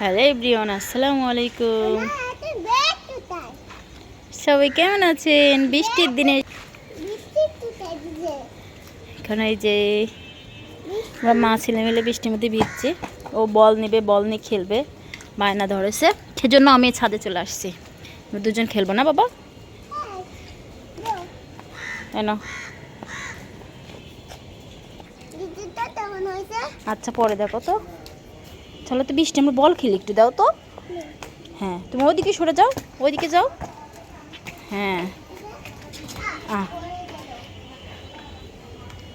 Hello everyone আসসালামু আলাইকুম। সবাই কেমন আছেন? বৃষ্টির দিনে এখানে এই যে আমরা মা ছেলে মিলে বৃষ্টির মধ্যে ভিজছে। ও বল নেবে বল নিয়ে খেলবে বায়না ধরেছে। সেজন্য আমি ছাদে চলে আসছি। দুজন খেলব না বাবা? কেন আচ্ছা পরে দেখো তো। চলো তো বৃষ্টি, আমরা বল খেলি একটু, দাও তো। হ্যাঁ তুমি ওইদিকে সরে যাও, ওইদিকে যাও। হ্যাঁ।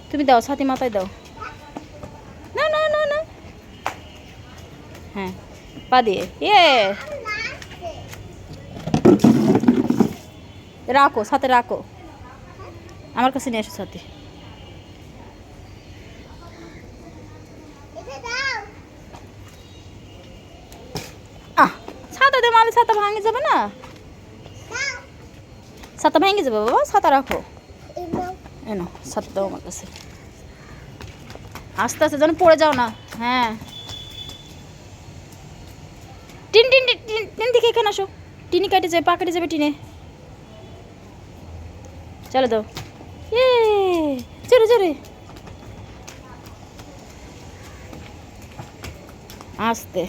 তুমি দাও, ছাতি মাথায় দাও। না না না না। হ্যাঁ পা দিয়ে। ইয়ে। রাখো, সাথে রাখো। আমার কাছে নিয়ে এসো সাথে আহ মালে ছাতা ভাঙে যাবে না? ছাতা ভেঙে যাবে বাবা, ছাতা রাখো। এনো ছাতা দাও আমার কাছে। আস্তে আস্তে যেন পড়ে যাও না। হ্যাঁ। টিন টিন টিন টিন দিকে এখানে আসো। টিনি কাটে যাবে, পা কেটে যাবে টিনে। চলো দাও। এ জোরে জোরে। আস্তে।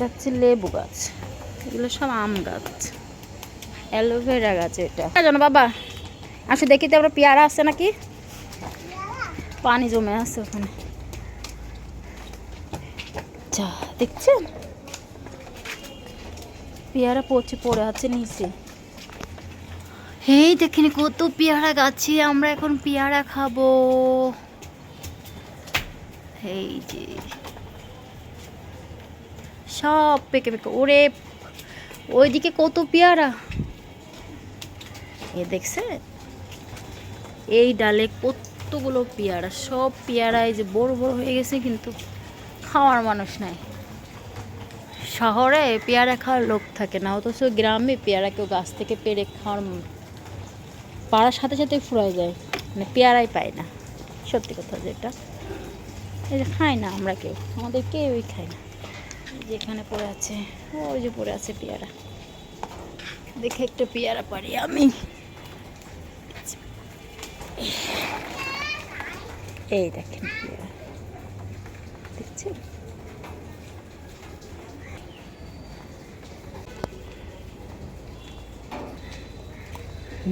এটা হচ্ছে লেবু গাছ। এগুলো সব আম গাছ। অ্যালোভেরা গাছ এটা। জানো বাবা, আসো দেখি তো আমরা পেয়ারা আছে নাকি? পানি জমে আছে ওখানে। যা, দেখছেন? পেয়ারা পচে পড়ে আছে নিচে। এই দেখিনি কত পেয়ারা গাছে, আমরা এখন পেয়ারা খাব। এই যে। সব পেকে পেকে। ওরে, ওইদিকে কত পেয়ারা। এ দেখছে? এই ডালে কতগুলো পেয়ারা, সব পেয়ারা এই যে বড় বড় হয়ে গেছে কিন্তু খাওয়ার মানুষ নাই। শহরে পেয়ারা খাওয়ার লোক থাকে না, অথচ গ্রামে পেয়ারা কেউ গাছ থেকে পেরে খাওয়ার পাড়ার সাথে সাথে ফুরাই যায় মানে পেয়ারাই পায় না। সত্যি কথা যেটা। এই যে খাই না আমরা কেউ, আমাদের কেউই খায় না। এই যে এখানে পড়ে আছে, ওই যে পড়ে আছে পেয়ারা। দেখে একটা পেয়ারা পারি আমি। এই দেখেন পেয়ারা। দেখছেন?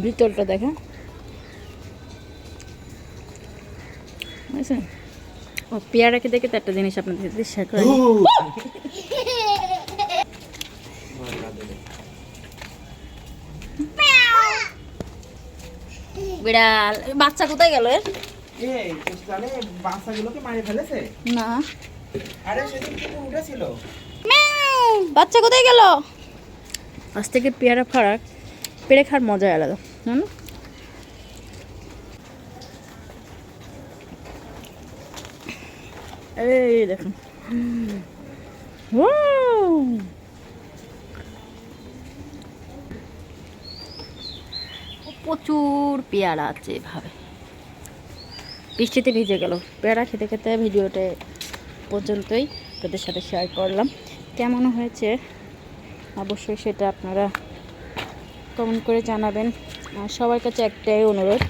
ভিতরটা দেখেন বুঝছেন? ও পেয়ারাকে দেখে তো একটা জিনিস আপনাদের সাথে শেয়ার করে। বিড়াল বাচ্চা কোথায় গেল এর? এই তাহলে বাচ্চাগুলোকে মারে ফেলেছে। না। আরে সেদিন কিন্তু উঠেছিল। বাচ্চা কোথায় গেল? আজ থেকে পেয়ারা ফারাক পেড়ে খাওয়ার মজাই আলাদা জানো? এই দেখুন! প্রচুর পেয়ারা আছে এভাবে। বৃষ্টিতে ভিজে গেল। পেয়ারা খেতে খেতে ভিডিওটা পর্যন্তই তাদের সাথে শেয়ার করলাম। কেমন হয়েছে? অবশ্যই সেটা আপনারা কমেন্ট করে জানাবেন। আর সবার কাছে একটাই অনুরোধ।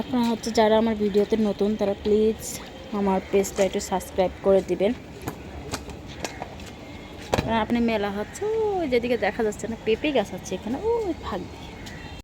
আপনারা হচ্ছে যারা আমার ভিডিওতে নতুন, তারা প্লিজ আমার পেজটা একটু সাবস্ক্রাইব করে দিবেন। আপনি মেলা হচ্ছে, ওই যেদিকে দেখা যাচ্ছে না, পেঁপে গাছ আছে এখানে, ওই ফাঁক দিয়ে।